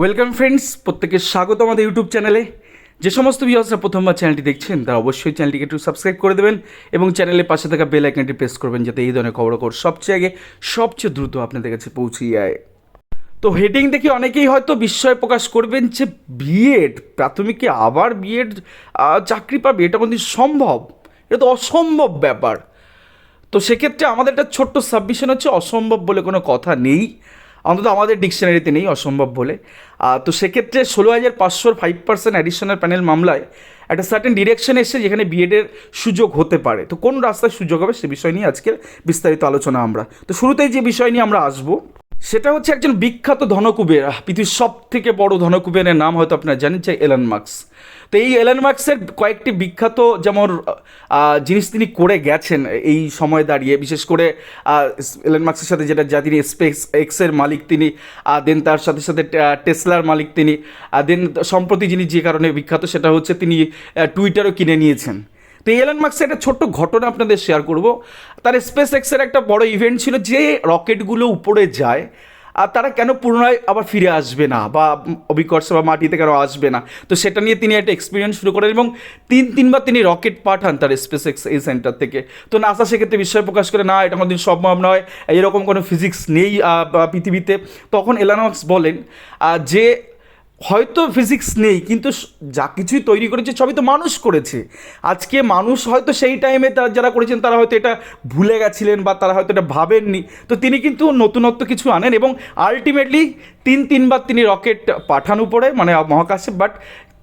Welcome friends প্রত্যেকে স্বাগত আমাদের ইউটিউব চ্যানেলে যে সমস্ত ভিউয়ার্সরা প্রথমবার চ্যানেলটি দেখছেন, তারা অবশ্যই চ্যানেলটিকে একটু সাবস্ক্রাইব করে দেবেন এবং চ্যানেলের পাশে থাকা বেল আইকনটি প্রেস করবেন যাতে এই ধরনের খবরাখবর সবচেয়ে আগে, সবচেয়ে দ্রুত আপনাদের কাছে পৌঁছে যায়। তো হেডিং দেখে অনেকেই হয়তো বিস্ময় প্রকাশ করবেন যে বিএড প্রাথমিকে আবার বিএড চাকরি পাবে? এটা কোনদিন সম্ভব? এটা তো অসম্ভব ব্যাপার। তো সেক্ষেত্রে আমাদের একটা ছোট্ট সাবমিশন হচ্ছে, অসম্ভব বলে কোনো কথা নেই। অন্তত আমাদের ডিকশনারিতে নেই, অসম্ভব বলে। তো সেক্ষেত্রে ষোলো হাজার পাঁচশোর ফাইভ পার্সেন্ট অ্যাডিশনাল প্যানেল মামলায় একটা সার্টেন ডিরেকশন এসছে যেখানে বিএডের সুযোগ হতে পারে। তো কোন রাস্তায় সুযোগ হবে সে বিষয় নিয়ে আজকের বিস্তারিত আলোচনা আমরা। তো শুরুতেই যে বিষয় নিয়ে আমরা আসব, সেটা হচ্ছে একজন বিখ্যাত ধনকুবের, পৃথিবীর সব থেকে বড় ধনকুবেরের নাম হয়তো আপনারা জানেন, যে এলন মার্কস তো এই এলন মার্কসের কয়েকটি বিখ্যাত যেমন জিনিস তিনি করে গেছেন এই সময় দাঁড়িয়ে, বিশেষ করে এলন মার্কসের সাথে যেটা যা তিনি স্পেস এক্সের মালিক তিনি দেন তার সাথে সাথে টেসলার মালিক তিনি দেন সম্প্রতি যিনি যে কারণে বিখ্যাত সেটা হচ্ছে তিনি টুইটারও কিনে নিয়েছেন। তো এলন মার্কসের একটা ছোট্ট ঘটনা আপনাদের শেয়ার করব। তার স্পেস এক্সের একটা বড় ইভেন্ট ছিল যে রকেটগুলো উপরে যায় আর তারা কেন পুনরায় আবার ফিরে আসবে না? বা অভিকর্ষ বা মাটিতে কেন আসবে না? তো সেটা নিয়ে তিনি একটা এক্সপিরিয়েন্স শুরু করেন এবং তিন, তিনবার তিনি রকেট পাঠান তার স্পেস এক্স এই সেন্টার থেকে। তো নাসা সেক্ষেত্রে বিস্ময় প্রকাশ করে, না, এটা কোনোদিন সম্ভব নয়, এরকম কোনো ফিজিক্স নেই পৃথিবীতে। তখন এলানক্স বলেন যে হয়তো ফিজিক্স নেই, কিন্তু যা কিছুই তৈরি করেছে সবই তো মানুষ করেছে। আজকে মানুষ হয়তো সেই টাইমে তারা যারা করেছেন, তারা হয়তো এটা ভুলে গেছিলেন বা তারা হয়তো এটা ভাবেননি। তো তিনি কিন্তু নতুনত্ব কিছু আনেন এবং আলটিমেটলি তিন তিনবার তিনি রকেট পাঠান উপরে মানে মহাকাশে বাট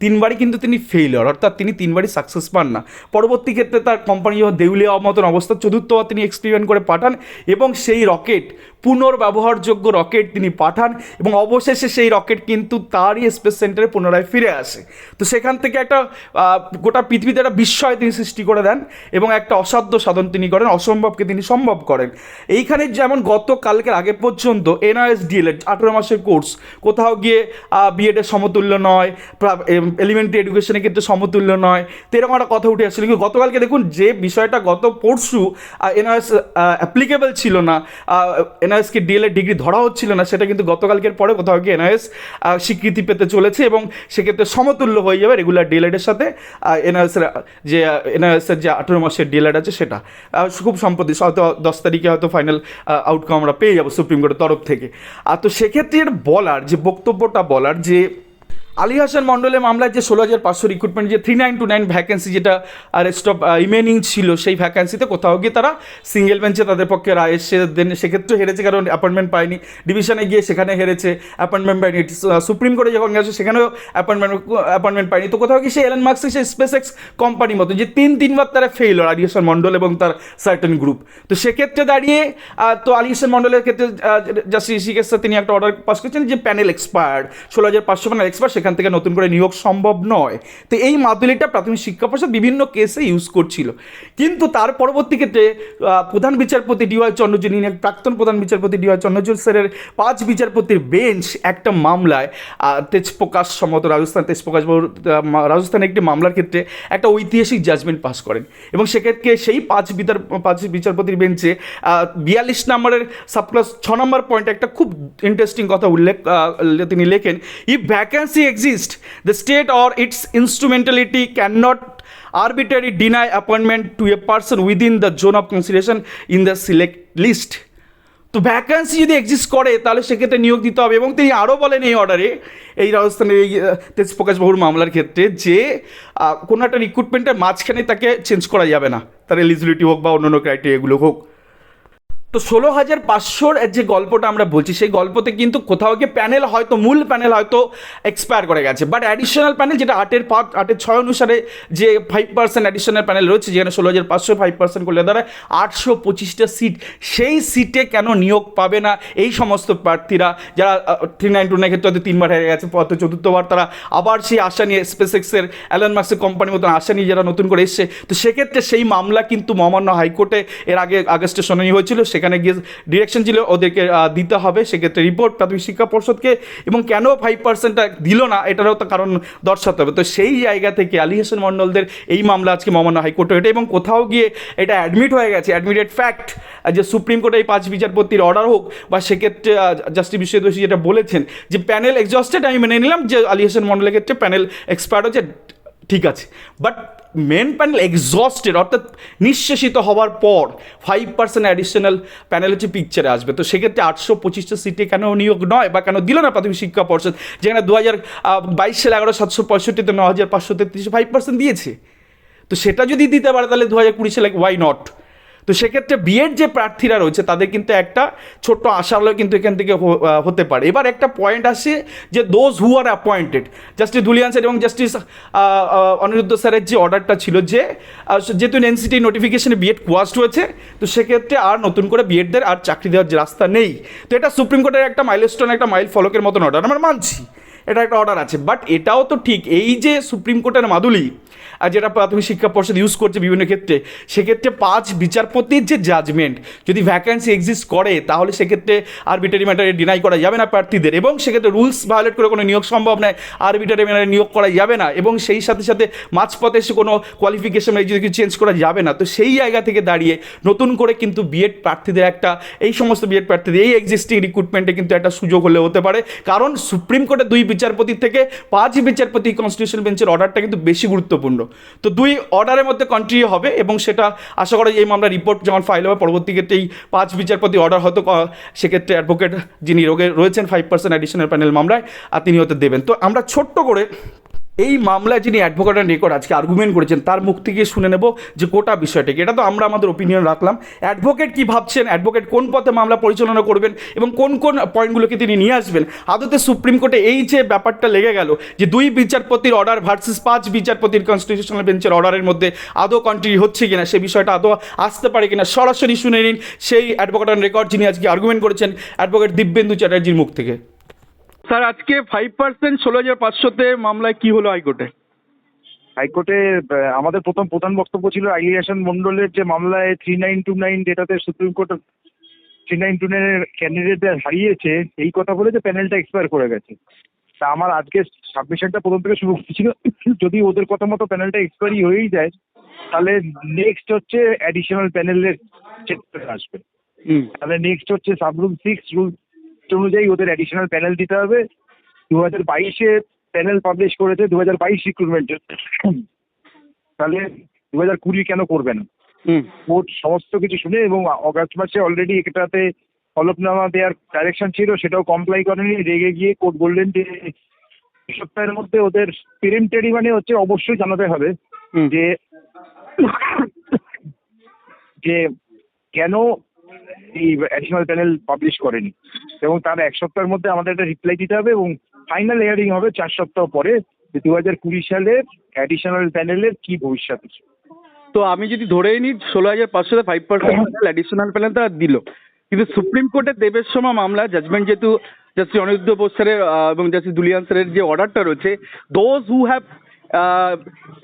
তিনবারই কিন্তু তিনি ফেইলিয়র অর্থাৎ তিনি তিনবারই সাকসেস পান না। পরবর্তী ক্ষেত্রে তার কোম্পানি দেউলিয়া মতন অবস্থা চতুর্থবার তিনি এক্সপেরিমেন্ট করে পাঠান এবং সেই রকেট পুনর্ব্যবহারযোগ্য রকেট তিনি পাঠান এবং অবশেষে সেই রকেট কিন্তু তারই স্পেস সেন্টারে পুনরায় ফিরে আসে। তো সেখান থেকে একটা গোটা পৃথিবীতে একটা বিস্ময় তিনি সৃষ্টি করে দেন এবং একটা অসাধ্য সাধন তিনি করেন, অসম্ভবকে তিনি সম্ভব করেন। এইখানে যেমন গত কালকের আগে পর্যন্ত এনআরএস ডিএলএড আঠেরো মাসের কোর্স কোথাও গিয়ে বিএডের সমতুল্য নয় এলিমেন্টারি এডুকেশনের ক্ষেত্রে সমতুল্য নয়। তো এরকম একটা কথা উঠে আসছিল কিন্তু গতকালকে দেখুন, যে বিষয়টা গত পরশু এনআরএস অ্যাপ্লিকেবল ছিল না এনআরএসকে ডিএলএড ডিগ্রি ধরা হচ্ছিল না, সেটা কিন্তু গতকালকের পরে কোথাও গিয়ে এনআরএস স্বীকৃতি পেতে চলেছে এবং সেক্ষেত্রে সমতুল্য হয়ে যাবে রেগুলার ডিএলএডের সাথে এনআরএসের যে এনআরএসের যে আঠেরো মাসের ডিএলএড আছে সেটা। খুব সম্প্রতি, হয়তো দশ তারিখে হয়তো ফাইনাল আউটকাম আমরা পেয়ে যাব সুপ্রিম কোর্টের তরফ থেকে। আর তো সেক্ষেত্রে বলার, যে বক্তব্যটা বলার, যে আলী হাসান মণ্ডলের মামলায় যে ষোলো হাজার পাঁচশো রিক্রুটমেন্ট যে three nine two nine vacancy যেটা রেস্ট অফ রিমেনিং ছিল, সেই ভ্যাকেন্সিতে কোথাও গিয়ে তারা সিঙ্গেল বেঞ্চে তাদের পক্ষে রায় এসে দেন। সেক্ষেত্রে হেরেছে কারণ অ্যাপয়েন্টমেন্ট পায়নি। ডিভিশনে গিয়ে সেখানে হেরেছে অ্যাপয়েন্টমেন্ট পায়নি। সুপ্রিম কোর্টে যখন গেছে, সেখানেও অ্যাপয়েন্টমেন্ট অ্যাপয়েন্টমেন্ট পায়নি। তো কোথাও গিয়ে সেই এলন মার্কসের সেই স্পেস এক্স কোম্পানির মতো যে তিন তিনবার তারা ফেল হয় আলী হাসান মণ্ডল এবং তার সার্টেন গ্রুপ তো সেক্ষেত্রে দাঁড়িয়ে তো আলী হাসান মণ্ডলের ক্ষেত্রে জাস্টিস তিনি একটা অর্ডার পাস করেছেন যে প্যানেল এক্সপায়ার্ড ষোলো হাজার পাঁচশো প্যানেল এক্সপায়ার সেখান থেকে নতুন করে নিয়োগ সম্ভব নয়। তো এই মাদুলিটা প্রাথমিক শিক্ষা পরিষদ বিভিন্ন কেসে ইউজ করছিল। কিন্তু তার পরবর্তী ক্ষেত্রে প্রধান বিচারপতি ডিওয়াই ইনি প্রাক্তন প্রধান বিচারপতি ডিওয়াই চন্দ্রচূড় স্যারের পাঁচ বিচারপতির বেঞ্চ একটা মামলায় তেজপ্রকাশ সম্মত রাজস্থান তেজপ্রকাশ বাবুর আহ, রাজস্থানের একটি মামলার ক্ষেত্রে একটা ঐতিহাসিক জাজমেন্ট পাস করেন। এবং সেক্ষেত্রে সেই পাঁচ বিচার পাঁচ বিচারপতির বেঞ্চে বিয়াল্লিশ নম্বরের সাবক্লাস ছ নম্বর পয়েন্টে একটা খুব ইন্টারেস্টিং কথা উল্লেখ তিনি লেখেন if vacancy the state or its instrumentality can not arbitrarily deny appointment to a person within the zone of consideration in the select list. তো ভ্যাকান্সি যদি এক্সিস্ট করে তাহলে সেক্ষেত্রে নিয়োগ দিতে হবে। এবং তিনি আরও বলেন এই অর্ডারে এই রাজস্থানের এই আহ, তেজপ্রকাশ বাবুর মামলার ক্ষেত্রে যে কোনো একটা রিক্রুটমেন্টের মাঝখানে তাকে চেঞ্জ করা যাবে না। তার এলিজিবিলিটি হোক বা অন্যান্য ক্রাইটেরিয়াগুলো হোক। তো ষোলো হাজার পাঁচশোর যে গল্পটা আমরা বলছি, সেই গল্পতে কিন্তু কোথাও গিয়ে প্যানেল হয়তো, মূল প্যানেল হয়তো এক্সপায়ার করে গেছে। বাট অ্যাডিশনাল প্যানেল যেটা আটের পাঁচ, আটের ছয় অনুসারে যে ফাইভ পার্সেন্ট অ্যাডিশনাল প্যানেল রয়েছে, যেখানে ষোলো হাজার পাঁচশো ফাইভ পার্সেন্ট করলে দাঁড়ায় আটশো পঁচিশটা সিট সেই সিটে কেন নিয়োগ পাবে না? এই সমস্ত প্রার্থীরা যারা থ্রি নাইন টু নাইন ক্ষেত্রে হয়তো তিনবার হেরে গেছে, পথ চতুর্থবার তারা আবার সেই আশা নিয়ে স্পেস এক্সের অ্যালন মার্কসের কোম্পানির মতন আশা নিয়ে যারা নতুন করে এসছে, তো সেক্ষেত্রে সেই মামলা কিন্তু মহামান্য হাইকোর্টে এর আগে আগস্টে শুনানি হয়েছিল সেখানে সেখানে গিয়ে ডিরেকশন ছিল ওদেরকে দিতে হবে। সেক্ষেত্রে রিপোর্ট প্রাথমিক শিক্ষা পর্ষদকে এবং কেন ফাইভ পার্সেন্টটা দিল না, এটারও তো কারণ দর্শাতে হবে। তো সেই জায়গা থেকে আলী হাসান মণ্ডলদের এই মামলা আজকে মহামান্য হাইকোর্টে এটা এবং কোথাও গিয়ে এটা অ্যাডমিট হয়ে গেছে। অ্যাডমিটেড ফ্যাক্ট যে সুপ্রিম কোর্টে এই পাঁচ বিচারপতির অর্ডার হোক বা সেক্ষেত্রে জাস্টিস বিশ্বদোষী যেটা বলেছেন যে প্যানেল এক্সস্টেড আমি মেনে নিলাম যে আলী হাসান মণ্ডলের ক্ষেত্রে প্যানেল এক্সপার্ট হচ্ছে ঠিক আছে। বাট মেন প্যানেল এক্সস্টেড অর্থাৎ নিঃশেষিত হওয়ার পর ফাইভ পার্সেন্ট অ্যাডিশনাল প্যানেল হচ্ছে পিকচারে আসবে। তো সেক্ষেত্রে আটশো পঁচিশটা সিটে কেন নিয়োগ নয় বা কেন দিল না প্রাথমিক শিক্ষা পর্ষদ? যেখানে দু হাজার বাইশ সালে এগারো সাতশো পঁয়ষট্টিতে ন হাজার পাঁচশো তেত্রিশ ফাইভ পার্সেন্ট দিয়েছে। তো সেটা যদি দিতে পারে তাহলে দু হাজার কুড়ি সালে ওয়াই নট তো সেক্ষেত্রে বিএড যে প্রার্থীরা রয়েছে, তাদের কিন্তু একটা ছোট্ট আশালয় কিন্তু এখান থেকে হতে পারে। এবার একটা পয়েন্ট আসে যে those who are appointed justice দুলিয়ান sir এবং জাস্টিস অনিরুদ্ধ স্যারের যে অর্ডারটা ছিল যে যেহেতু এনসিটি নোটিফিকেশনে বিএড কোয়াস্ট হয়েছে, তো সেক্ষেত্রে আর নতুন করে বিএডদের আর চাকরি দেওয়ার যে রাস্তা নেই। তো এটা সুপ্রিম কোর্টের একটা মাইলস্টোন একটা মাইল ফলকের মতন অর্ডার আমরা মানছি। এটা একটা অর্ডার আছে বাট এটাও তো ঠিক। এই যে সুপ্রিম কোর্টের মাদুলি, আর যেটা প্রাথমিক শিক্ষা পর্ষদ ইউজ করছে বিভিন্ন ক্ষেত্রে, সেক্ষেত্রে পাঁচ বিচারপতির যে জাজমেন্ট যদি ভ্যাকান্সি এক্সিস্ট করে, তাহলে সেক্ষেত্রে আরবিটারি ম্যাটারে ডিনাই করা যাবে না প্রার্থীদের, এবং সেক্ষেত্রে রুলস ভায়োলেট করে কোনো নিয়োগ সম্ভব নয় আরবিটারি ম্যাটারে নিয়োগ করা যাবে না, এবং সেই সাথে সাথে মাঝপথে এসে কোনো কোয়ালিফিকেশন যদি কিছু চেঞ্জ করা যাবে না, তো সেই জায়গা থেকে দাঁড়িয়ে নতুন করে কিন্তু বিএড প্রার্থীদের একটা, এই সমস্ত বিএড প্রার্থীদের, এই এক্সিস্টিং রিক্রুটমেন্টে কিন্তু একটা সুযোগ হলে হতে পারে, কারণ সুপ্রিম কোর্টের দুই বিচারপতির থেকে পাঁচ বিচারপতি কনস্টিটিউশন বেঞ্চের অর্ডারটা কিন্তু বেশি গুরুত্বপূর্ণ। তো দুই অর্ডারের মধ্যে কন্টিনিউ হবে এবং সেটা আশা করা এই মামলা রিপোর্ট যখন ফাইল হবে, পরবর্তী ক্ষেত্রে এই পাঁচ বিচারপতি অর্ডার হয়তো সেক্ষেত্রে অ্যাডভোকেট যিনি রোগে রয়েছেন ফাইভ পার্সেন্ট অ্যাডিশনাল প্যানেল মামলায় আর তিনি হয়তো দেবেন। তো আমরা ছোট্ট করে এই মামলায় যিনি অ্যাডভোকেট রেকর্ড আজকে আর্গুমেন্ট করেছেন, তার মুখ থেকে শুনে নেব যে গোটা বিষয়টাকে। এটা তো আমরা আমাদের ওপিনিয়ন রাখলাম। অ্যাডভোকেট কি ভাবছেন? অ্যাডভোকেট কোন পথে মামলা পরিচালনা করবেন এবং কোন কোন পয়েন্টগুলোকে তিনি নিয়ে আসবেন? আদতে সুপ্রিম কোর্টে এই যে ব্যাপারটা লেগে গেল যে দুই বিচারপতির অর্ডার ভার্সেস পাঁচ বিচারপতির কনস্টিটিউশনাল বেঞ্চের অর্ডারের মধ্যে আদৌ কন্টিনিউ হচ্ছে কিনা সেই বিষয়টা আদৌ আসতে পারে কিনা, সরাসরি শুনে নিন সেই অ্যাডভোকেট রেকর্ড যিনি আজকে আর্গুমেন্ট করেছেন অ্যাডভোকেট দিব্যেন্দু চ্যাটার্জির মুখ থেকে। স্যার আজকে ফাইভ পার্সেন্ট ষোলো হাজার পাঁচশোতে মামলায় কি হলো হাইকোর্টে? হাইকোর্টে আমাদের প্রথম প্রধান বক্তব্য ছিল আইলিয়াসন মন্ডলের যে মামলায় থ্রি নাইন টু নাইন যেটাতে supreme court three nine two নাইনের ক্যান্ডিডেটদের হারিয়েছে এই কথা বলে যে প্যানেলটা এক্সপায়ার করে গেছে। তা আমার আজকে সাবমিশনটা প্রথম থেকে শুরু ছিল যদি ওদের কথা মতো প্যানেলটা এক্সপায়ারি হয়েই যায় তাহলে নেক্সট হচ্ছে অ্যাডিশনাল প্যানেলের আসবে। হুম। তাহলে নেক্সট হচ্ছে সাবরুম সিক্স রুল অনুযায়ী ওদের অ্যাডিশনাল প্যানেল দিতে হবে। দু হাজার বাইশে প্যানেল পাবলিশ করেছে দু হাজার বাইশ রিক্রুটমেন্টের তাহলে দু হাজার কুড়ি কেন করবে না? হুম। কোর্ট সমস্ত কিছু শুনে এবং অগাস্ট মাসে অলরেডি এটাতে হলফনামা দেওয়ার ডাইরেকশন ছিল সেটাও কমপ্লাই করেনি। রেগে গিয়ে কোর্ট বললেন যে সপ্তাহের মধ্যে ওদের পেরেন্টারি মানে হচ্ছে অবশ্যই জানাতে হবে যে যে কেন এই অ্যাডিশনাল প্যানেল পাবলিশ করেনি। এবং তার এক সপ্তাহের মধ্যে আমাদের একটা রিপ্লাই দিতে হবে এবং ফাইনাল হিয়ারিং হবে চার সপ্তাহ পরে যে দু হাজার কুড়ি সালের অ্যাডিশনাল প্যানেলের কি ভবিষ্যৎ। আছে তো আমি যদি ধরেই নিই ষোলো হাজার পাঁচশো ফাইভ পার্সেন্ট অ্যাডিশনাল প্যানেল তারা দিল। কিন্তু সুপ্রিম কোর্টের দেবের সময় মামলা জাজমেন্ট যেহেতু জাস্টিস অনিরুদ্ধ বোস স্যারের এবং জাস্টিস দুলিয়ান স্যারের যে অর্ডারটা রয়েছে those who have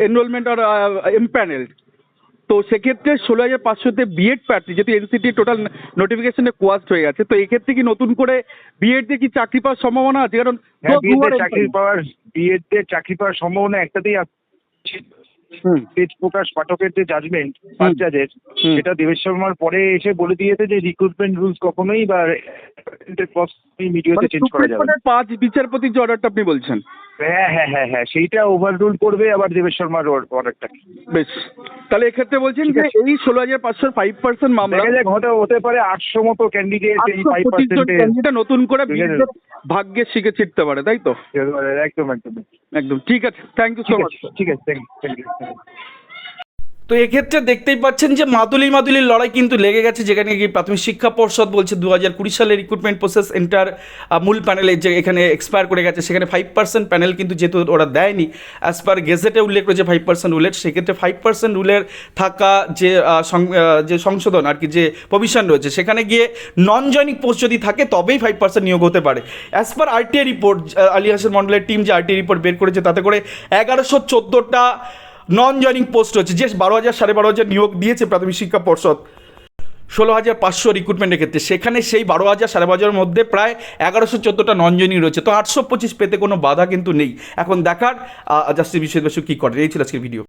enrolment or empanel তো সেক্ষেত্রে ষোলো হাজার পাঁচশোতে বিএড প্রার্থী যেহেতু এনসিটি টোটাল নোটিফিকেশনে কোয়াস্ট হয়ে গেছে তো এক্ষেত্রে কি নতুন করে বিএড দিয়ে কি চাকরি পাওয়ার সম্ভাবনা আছে? কারণ হ্যাঁ চাকরি পাওয়ার বিএড চাকরি পাওয়ার সম্ভাবনা একটাতেই আছে। তেজ প্রকাশ পাঠকের যে জাজমেন্ট পাঁচ জাজের। সেটা দেবেশ শর্মার পরে এসে বলে দিয়েছে যে রিক্রুটমেন্ট রুলস কখনোই বা মিডিয়াতে মানে চেঞ্জ করা যাবে পাঁচ বিচারপতির যে অর্ডারটা আপনি বলছেন? হ্যাঁ হ্যাঁ হ্যাঁ হ্যাঁ সেইটা ওভাররুল করবে আবার দেবেশ শর্মার অর্ডারটা বেশ তাহলে এক্ষেত্রে বলছেন যে এই ষোলো হাজার পাঁচশোর ফাইভ পার্সেন্ট মামলা দেখা যাক হতে হতে পারে আটশো মতো ক্যান্ডিডেট এই ফাইভ পার্সেন্ট নতুন করে ভাগ্যের শিখে ছিটতে পারে তাই তো? একদম একদম একদম। ঠিক আছে থ্যাংক ইউ সো মাচ ঠিক আছে থ্যাংক ইউ থ্যাংক ইউ তো এক্ষেত্রে দেখতেই পাচ্ছেন যে মাদুলি মাদুলির লড়াই কিন্তু লেগে গেছে, যেখানে কি প্রাথমিক শিক্ষা পর্ষদ বলছে দু হাজার কুড়ি সালে রিক্রুটমেন্ট প্রসেস এন্টার মূল প্যানেলে যে এখানে এক্সপায়ার করে গেছে, সেখানে ফাইভ পার্সেন্ট প্যানেল কিন্তু যেহেতু ওরা দেয়নি অ্যাজ পার গেজেটে উল্লেখ রয়েছে ফাইভ পার্সেন্ট রুলের সেক্ষেত্রে ফাইভ পার্সেন্ট রুলের থাকা যে যে সংশোধন আর কি, যে প্রভিশন রয়েছে, সেখানে গিয়ে নন জয়নিং পোস্ট যদি থাকে, তবেই ফাইভ পার্সেন্ট নিয়োগ হতে পারে। As per RTI report Ali Hasan মন্ডলের টিম যে আরটিআই রিপোর্ট বের করেছে, তাতে করে এগারোশো চোদ্দোটা নন জয়নিং পোস্ট হচ্ছে যে বারো হাজার, সাড়ে বারো হাজার নিয়োগ দিয়েছে প্রাথমিক শিক্ষা পর্ষদ, ষোলো হাজার পাঁচশো রিক্রুটমেন্টের ক্ষেত্রে। সেখানে সেই বারো হাজার, সাড়ে বারো হাজারের মধ্যে প্রায় এগারোশো চোদ্দোটা নন জয়নিং রয়েছে। তো আটশো পঁচিশ পেতে কোনো বাধা কিন্তু নেই। এখন দেখার জাস্টিস বিশ্ববাসী কী করে এই ছিল আজকের ভিডিও